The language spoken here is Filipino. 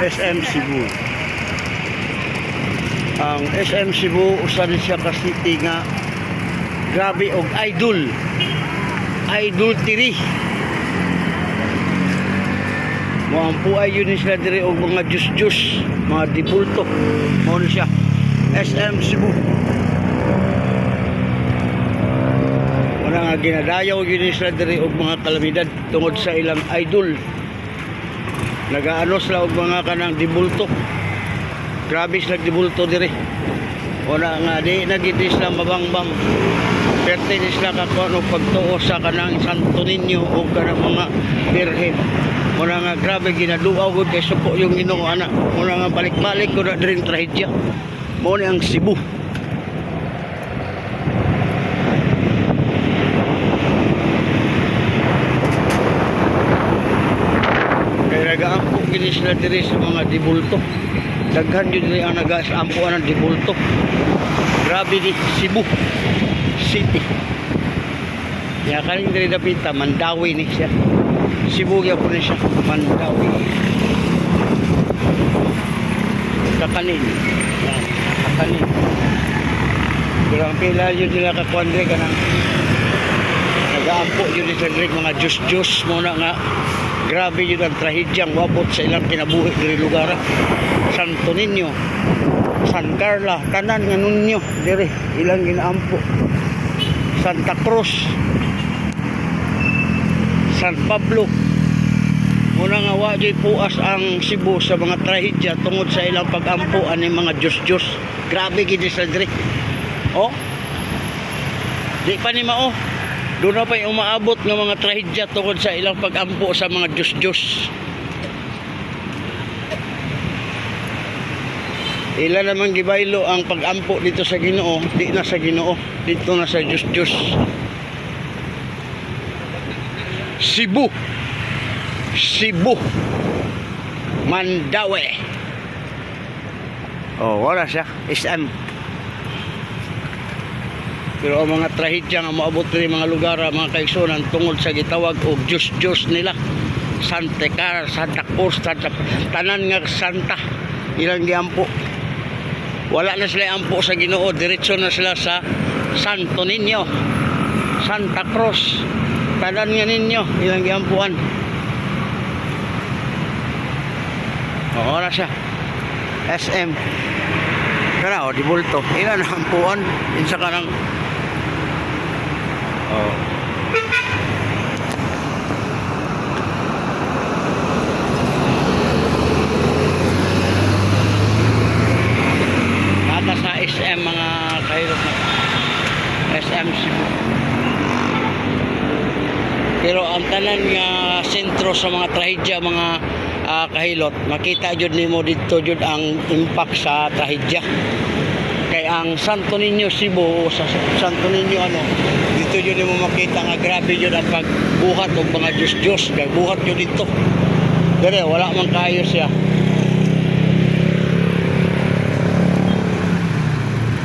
SM Cebu. Ang SM Cebu usa ni siya ka city nga grabe og idol. Idol tiri. Mga puay yun sila diri og mga jus-jus, mga dibulto. Ni siya. SM Cebu. Wala nga ginadayaw yun sila diri og mga kalamidad tungod sa ilang idol. Nagaano sila og mga kanang dibulto. Grabe sila dibulto diri. Wala nga di nagiti sila mabangbang. Perte ni sila kakuan og pagtuo sa kanang Santo Niño o kanang mga birhen. Wala nga grabe ginaduaw gud kay suko yung Ginoo ana. Wala nga balik-balik ko na diri trahedya. Mao ni ang Cebu. Gini sila diri mga dibulto. Daghan yun diri ang nagaampo ang dibulto. Grabe di Cebu City. Kaya kaling diri dapita Mandawi ni siya. Cebu ya po ni siya Mandawi. Kakanin. Yan, Kakanin. Pero ang pila yun nila kakuandre ka ng nagaampo yun ni diri mga jus-jus muna nga Grabe yun ang trahedyang wabot sa ilang kinabuhi diri lugar. Santo Niño, San Carla, tanan nga nunyo, diri ilang ginaampo. Santa Cruz, San Pablo. Muna nga wa puas ang Cebu sa mga trahedya tungod sa ilang pagampo ani mga Diyos-Diyos. Grabe gid sa diri. Oh. Di pa ni mao. Doon na pa'y umaabot ng mga trahedya tungkol sa ilang pag-ampo sa mga Diyos-Diyos. Ila naman gibaylo ang pag-ampo dito sa Ginoo, di na sa Ginoo, dito na sa Diyos-Diyos. Cebu. Cebu. Mandawi. Oh, wala siya. SM. Pero ang mga trahedya nga maabot rin mga lugar, mga kaigsunan tungod sa gitawag og Diyos-Diyos nila. Santa Car, Santa Cruz, Santa, tanan nga Santa. Ilang giampo. Wala na sila ampo sa Ginoo, diretso na sila sa Santo Niño. Santa Cruz. Tanan nga ninyo, ilang giampuan. Oo na siya. SM. Kana o, di bulto. Ilan ampuan. Insa ka ng Oh. Nata sa SM mga kahirap na SM Cebu. Pero ang tanan nga sentro sa mga trahedya mga ah, kahilot, makita jud nimo dito jud ang impact sa trahedya ang Santo Niño Cebu sa Santo Niño ano dito yun mo makita nga grabe yun ang pagbuhat ng mga Diyos Diyos buhat yun dito. Dere, wala man kayo siya